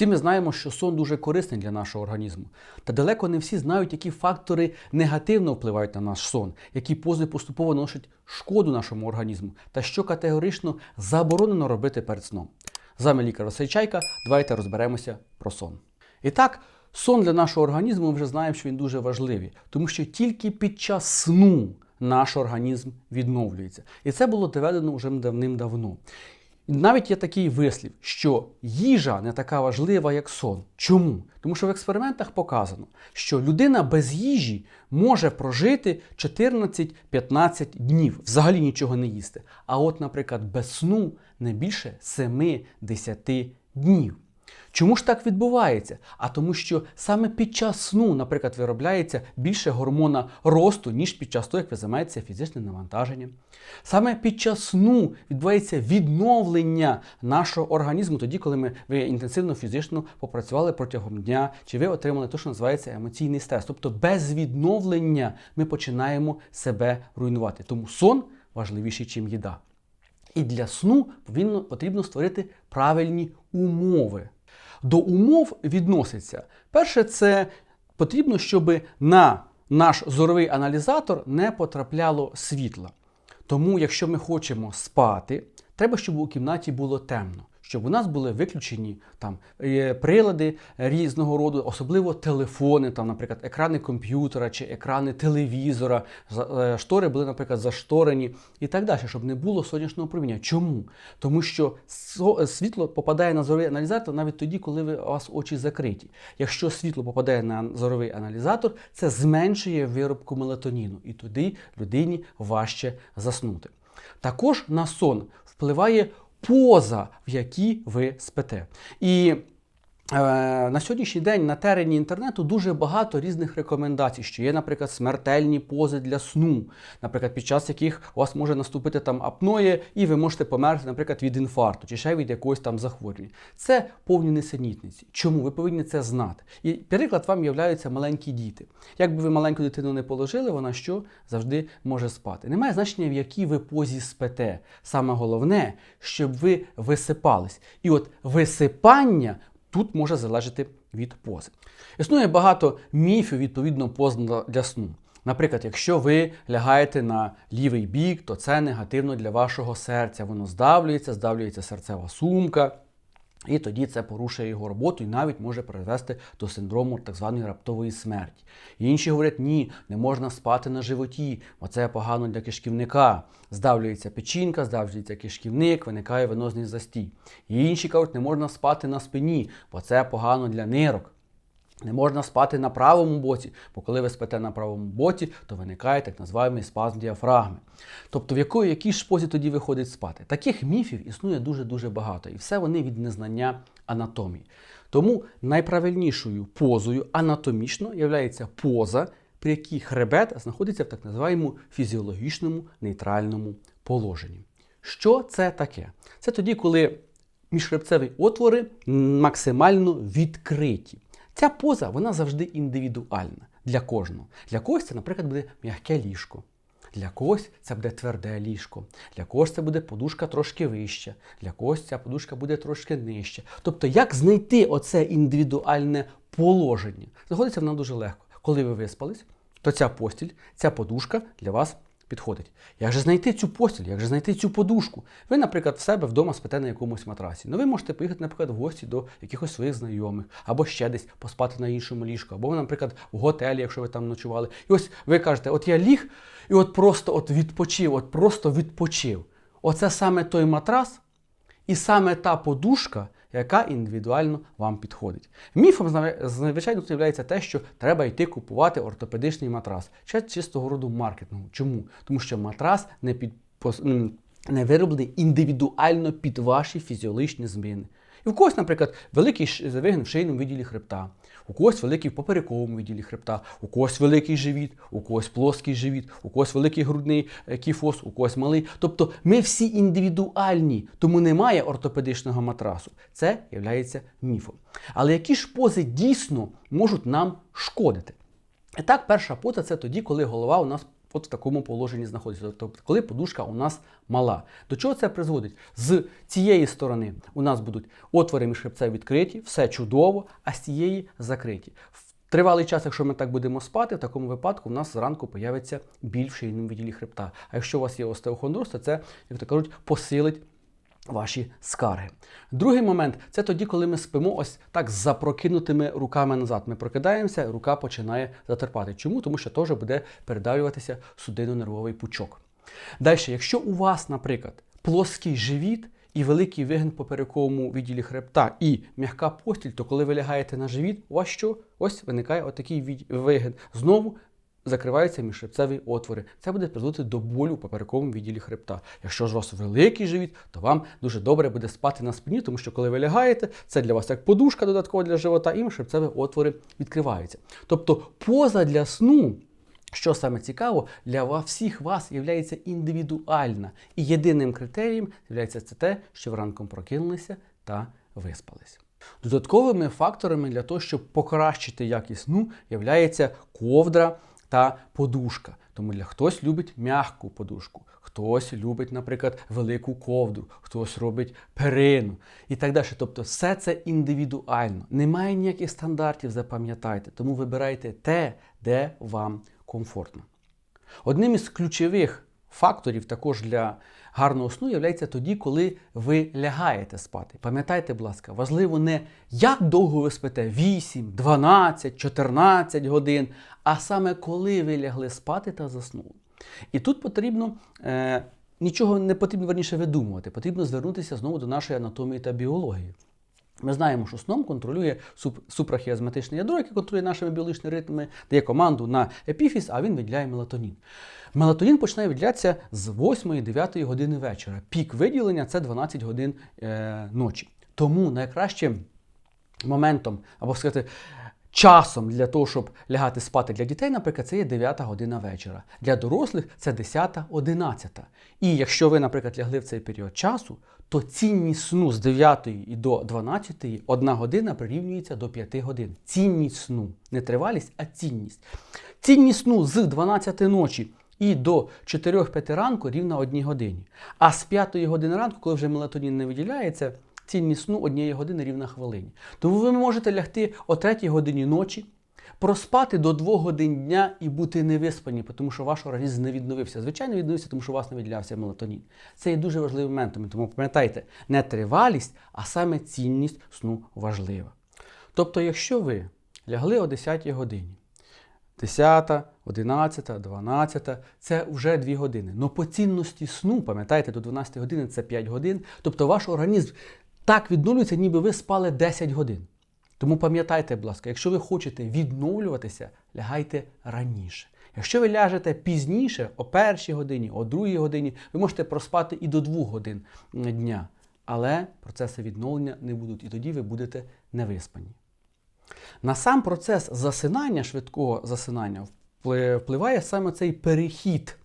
Всі ми знаємо, що сон дуже корисний для нашого організму. Та далеко не всі знають, які фактори негативно впливають на наш сон, які пози поступово наносять шкоду нашому організму, та що категорично заборонено робити перед сном. З вами лікар Василь Чайка. Давайте розберемося про сон. І так, сон для нашого організму ми вже знаємо, що він дуже важливий, тому що тільки під час сну наш організм відновлюється. І це було доведено вже давним-давно. Навіть є такий вислів, що їжа не така важлива, як сон. Чому? Тому що в експериментах показано, що людина без їжі може прожити 14-15 днів, взагалі нічого не їсти. А от, наприклад, без сну не більше 7-10 днів. Чому ж так відбувається? А тому, що саме під час сну, наприклад, виробляється більше гормона росту, ніж під час того, як ви займаєтеся фізичним навантаженням. Саме під час сну відбувається відновлення нашого організму, тоді, коли ми ви інтенсивно фізично попрацювали протягом дня, чи ви отримали те, що називається емоційний стрес. Тобто без відновлення ми починаємо себе руйнувати. Тому сон важливіший, ніж їда. І для сну повинно, потрібно створити правильні умови. До умов відноситься. Перше, це потрібно, щоб на наш зоровий аналізатор не потрапляло світла. Тому, якщо ми хочемо спати, треба, щоб у кімнаті було темно, щоб у нас були виключені там е, прилади різного роду, особливо телефони, там, наприклад, екрани комп'ютера чи екрани телевізора, е, штори були, наприклад, зашторені і так далі, щоб не було сонячного проміння. Чому? Тому що світло попадає на зоровий аналізатор навіть тоді, коли ви, у вас очі закриті. Якщо світло попадає на зоровий аналізатор, це зменшує виробку мелатоніну, і тоді людині важче заснути. Також на сон впливає поза, в якій ви спите. І На сьогоднішній день на терені інтернету дуже багато різних рекомендацій, що є, наприклад, смертельні пози для сну, наприклад, під час яких у вас може наступити там апноє, і ви можете померти, наприклад, від інфаркту чи ще від якогось там захворювання. Це повні несенітниці. Чому? Ви повинні це знати. І приклад вам являються маленькі діти. Якби ви маленьку дитину не положили, вона що завжди може спати. Немає значення, в якій ви позі спите. Саме головне, щоб ви висипались. І от висипання тут може залежати від пози. Існує багато міфів відповідно поз для сну. Наприклад, якщо ви лягаєте на лівий бік, то це негативно для вашого серця. Воно здавлюється, здавлюється серцева сумка. І тоді це порушує його роботу і навіть може призвести до синдрому так званої раптової смерті. Інші говорять, ні, не можна спати на животі, бо це погано для кишківника. Здавлюється печінка, здавлюється кишківник, виникає венозний застій. І інші кажуть, не можна спати на спині, бо це погано для нирок. Не можна спати на правому боці, бо коли ви спите на правому боці, то виникає так називаємий спазм діафрагми. Тобто, в якої, якій ж позі тоді виходить спати? Таких міфів існує дуже-дуже багато, і все вони від незнання анатомії. Тому найправильнішою позою анатомічно є поза, при якій хребет знаходиться в так називаємому фізіологічному нейтральному положенні. Що це таке? Це тоді, коли міжхребцеві отвори максимально відкриті. Ця поза вона завжди індивідуальна для кожного. Для когось це, наприклад, буде м'яке ліжко. Для когось це буде тверде ліжко, для когось це буде подушка трошки вища, для когось ця подушка буде трошки нижча. Тобто, як знайти оце індивідуальне положення? Знаходиться воно дуже легко. Коли ви виспались, то ця постіль, ця подушка для вас підходить. Як же знайти цю постіль, як же знайти цю подушку? Ви, наприклад, в себе вдома спите на якомусь матрасі. Ну ви можете поїхати, наприклад, в гості до якихось своїх знайомих, або ще десь поспати на іншому ліжку, або, наприклад, в готелі, якщо ви там ночували. І ось ви кажете, от я ліг і от просто от відпочив, от просто відпочив. Оце саме той матрас і саме та подушка, яка індивідуально вам підходить. Міфом, звичайно тут є те, що треба йти купувати ортопедичний матрас. чи чистого роду маркетингу. Чому? Тому що матрас не під не вироблений індивідуально під ваші фізіологічні зміни. І в когось, наприклад, великий ш- в шийному відділі хребта, у когось великий в поперековому відділі хребта, у когось великий живіт, у когось плоский живіт, у когось великий грудний е, кіфоз, у когось малий. Тобто ми всі індивідуальні, тому немає ортопедичного матрасу. Це є міфом. Але які ж пози дійсно можуть нам шкодити? І так, перша поза це тоді, коли голова у нас от в такому положенні знаходиться. Тобто, коли подушка у нас мала. До чого це призводить? З цієї сторони у нас будуть отвори між хребцем відкриті, все чудово, а з цієї закриті. Тривалий час, якщо ми так будемо спати, в такому випадку у нас зранку появиться біль в шийному відділі хребта. А якщо у вас є остеохондроз, то це, як то кажуть, посилить ваші скарги. Другий момент це тоді, коли ми спимо ось так з запрокинутими руками назад. Ми прокидаємося, рука починає затерпати. Чому? Тому що теж буде передавлюватися судинно-нервовий пучок. Далі, якщо у вас, наприклад, плоский живіт і великий вигин в поперековому відділі хребта і м'яка постіль, то коли ви лягаєте на живіт, у вас що? Ось виникає отакий вигин. Знову закриваються міжхребцеві отвори. Це буде призводити до болю в поперековому відділі хребта. Якщо ж у вас великий живіт, то вам дуже добре буде спати на спині, тому що коли ви лягаєте, це для вас як подушка додаткова для живота, і міжхребцеві отвори відкриваються. Тобто поза для сну. Що саме цікаво, для всіх вас є індивідуальна. І єдиним критерієм є те, що ви ранком прокинулися та виспалися. Додатковими факторами для того, щоб покращити якість сну, є ковдра та подушка. Тому для хтось любить м'яку подушку, хтось любить, наприклад, велику ковдру, хтось робить перину і так далі. Тобто, все це індивідуально. Немає ніяких стандартів, запам'ятайте. Тому вибирайте те, де вам комфортно. Одним із ключових факторів також для гарного сну являється тоді, коли ви лягаєте спати. Пам'ятайте, будь ласка, важливо не як довго ви спите 8, 12, 14 годин, а саме коли ви лягли спати та заснули. І тут потрібно. Е, Нічого не потрібно верніше видумувати, потрібно звернутися знову до нашої анатомії та біології. Ми знаємо, що сном контролює супрахіазматичне ядро, яке контролює нашими біологічними ритмами, дає команду на епіфіз, а він виділяє мелатонін. Мелатонін починає виділятися з 8-9 години вечора. Пік виділення це 12 годин е, ночі. Тому найкращим моментом, або сказати, часом для того, щоб лягати спати для дітей, наприклад, це є 9 година вечора. Для дорослих це 10-11. І якщо ви, наприклад, лягли в цей період часу, то цінність сну з 9 і до 12 одна година прирівнюється до 5 годин. Цінність сну. Не тривалість, а цінність. Цінність сну з 12 ночі і до 4-5 ранку рівна 1 годині. А з 5 години ранку, коли вже мелатонін не виділяється, цінність сну однієї години рівна хвилині. Тому ви можете лягти о 3 годині ночі, проспати до 2 годин дня і бути невиспані, тому що ваш організм не відновився. Звичайно, відновився, тому що у вас не виділявся мелатонін. Це є дуже важливим моментом. Тому пам'ятайте, не тривалість, а саме цінність сну важлива. Тобто, якщо ви лягли о 10 годині, 10, 11, 12 це вже 2 години. Но по цінності сну, пам'ятаєте, до 12 години це 5 годин. Тобто ваш організм так відновлюється, ніби ви спали 10 годин. Тому пам'ятайте, будь ласка, якщо ви хочете відновлюватися, лягайте раніше. Якщо ви ляжете пізніше, о першій годині, о другій годині, ви можете проспати і до 2 годин дня. Але процеси відновлення не будуть, і тоді ви будете невиспані. На сам процес засинання, швидкого засинання, впли- впливає саме цей перехід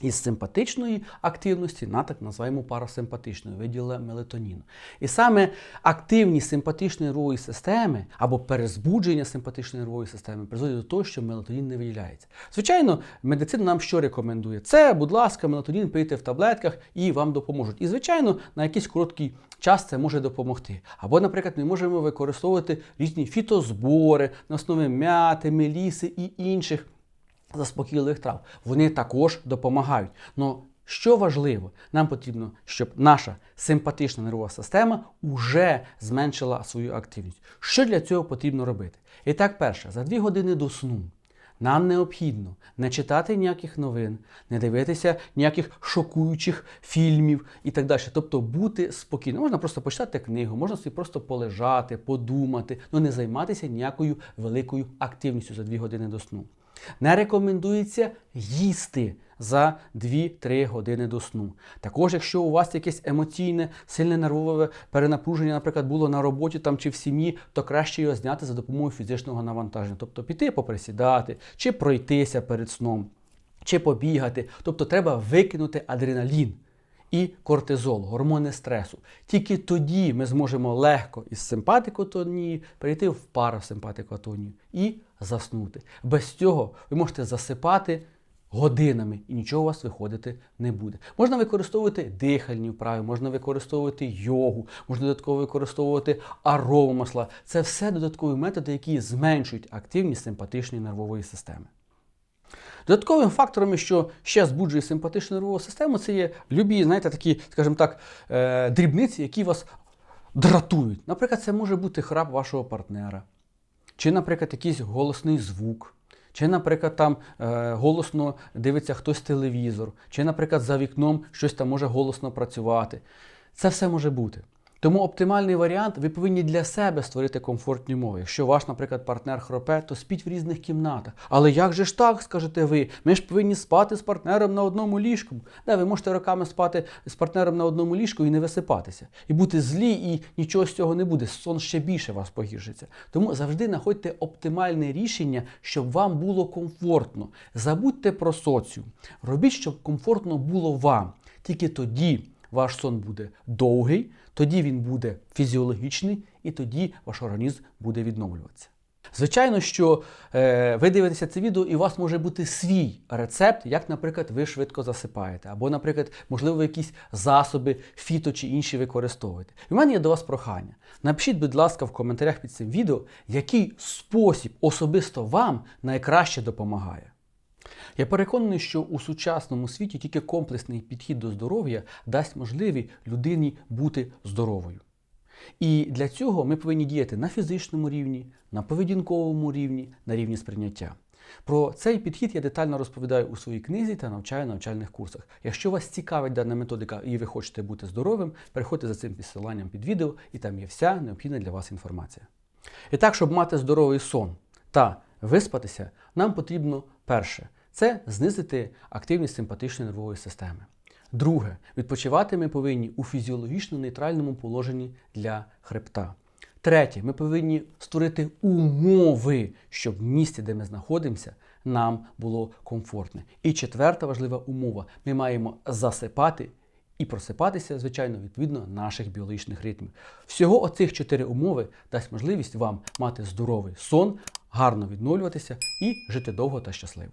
із симпатичної активності на так називаємо парасимпатичну, виділа мелатоніну. І саме активність симпатичної нервової системи або перезбудження симпатичної нервової системи призводить до того, що мелатонін не виділяється. Звичайно, медицина нам що рекомендує? Це, будь ласка, мелатонін пийте в таблетках і вам допоможуть. І, звичайно, на якийсь короткий час це може допомогти. Або, наприклад, ми можемо використовувати різні фітозбори на основі мяти, меліси і інших заспокійливих трав. Вони також допомагають. Но що важливо, нам потрібно, щоб наша симпатична нервова система вже зменшила свою активність. Що для цього потрібно робити? І так, перше, за дві години до сну. Нам необхідно не читати ніяких новин, не дивитися ніяких шокуючих фільмів і так далі. Тобто бути спокійним. Можна просто почитати книгу, можна собі просто полежати, подумати, але не займатися ніякою великою активністю за дві години до сну. Не рекомендується їсти за 2-3 години до сну. Також, якщо у вас якесь емоційне, сильне нервове перенапруження, наприклад, було на роботі там чи в сім'ї, то краще його зняти за допомогою фізичного навантаження. Тобто піти поприсідати, чи пройтися перед сном, чи побігати. Тобто треба викинути адреналін і кортизол, гормони стресу. Тільки тоді ми зможемо легко із симпатикотонії перейти в парасимпатикотонію і заснути. Без цього ви можете засипати годинами і нічого у вас виходити не буде. Можна використовувати дихальні вправи, можна використовувати йогу, можна додатково використовувати аромасла. Це все додаткові методи, які зменшують активність симпатичної нервової системи. Додатковим фактором, що ще збуджує симпатичну нервову систему, це є любі, знаєте, такі, скажімо так, е, дрібниці, які вас дратують. Наприклад, це може бути храп вашого партнера, чи, наприклад, якийсь голосний звук, чи, наприклад, там е, голосно дивиться хтось телевізор, чи, наприклад, за вікном щось там може голосно працювати. Це все може бути. Тому оптимальний варіант ви повинні для себе створити комфортні умови. Якщо ваш, наприклад, партнер хропе, то спіть в різних кімнатах. Але як же ж так, скажете ви? Ми ж повинні спати з партнером на одному ліжку. Да, ви можете роками спати з партнером на одному ліжку і не висипатися. І бути злі, і нічого з цього не буде. Сон ще більше вас погіршиться. Тому завжди знаходьте оптимальне рішення, щоб вам було комфортно. Забудьте про соціум. Робіть, щоб комфортно було вам. Тільки тоді ваш сон буде довгий, тоді він буде фізіологічний, і тоді ваш організм буде відновлюватися. Звичайно, що е, ви дивитеся це відео, і у вас може бути свій рецепт, як, наприклад, ви швидко засипаєте, або, наприклад, можливо, якісь засоби, фіто чи інші використовуєте. І в мене є до вас прохання. Напишіть, будь ласка, в коментарях під цим відео, який спосіб особисто вам найкраще допомагає. Я переконаний, що у сучасному світі тільки комплексний підхід до здоров'я дасть можливість людині бути здоровою. І для цього ми повинні діяти на фізичному рівні, на поведінковому рівні, на рівні сприйняття. Про цей підхід я детально розповідаю у своїй книзі та навчаю на навчальних курсах. Якщо вас цікавить дана методика і ви хочете бути здоровим, переходьте за цим посиланням під відео, і там є вся необхідна для вас інформація. І так, щоб мати здоровий сон та виспатися, нам потрібно перше це знизити активність симпатичної нервової системи. Друге, відпочивати ми повинні у фізіологічно нейтральному положенні для хребта. Третє, ми повинні створити умови, щоб в місці, де ми знаходимося, нам було комфортне. І четверта важлива умова: ми маємо засипати і просипатися, звичайно, відповідно наших біологічних ритмів. Всього оцих чотири умови дасть можливість вам мати здоровий сон, гарно відновлюватися і жити довго та щасливо.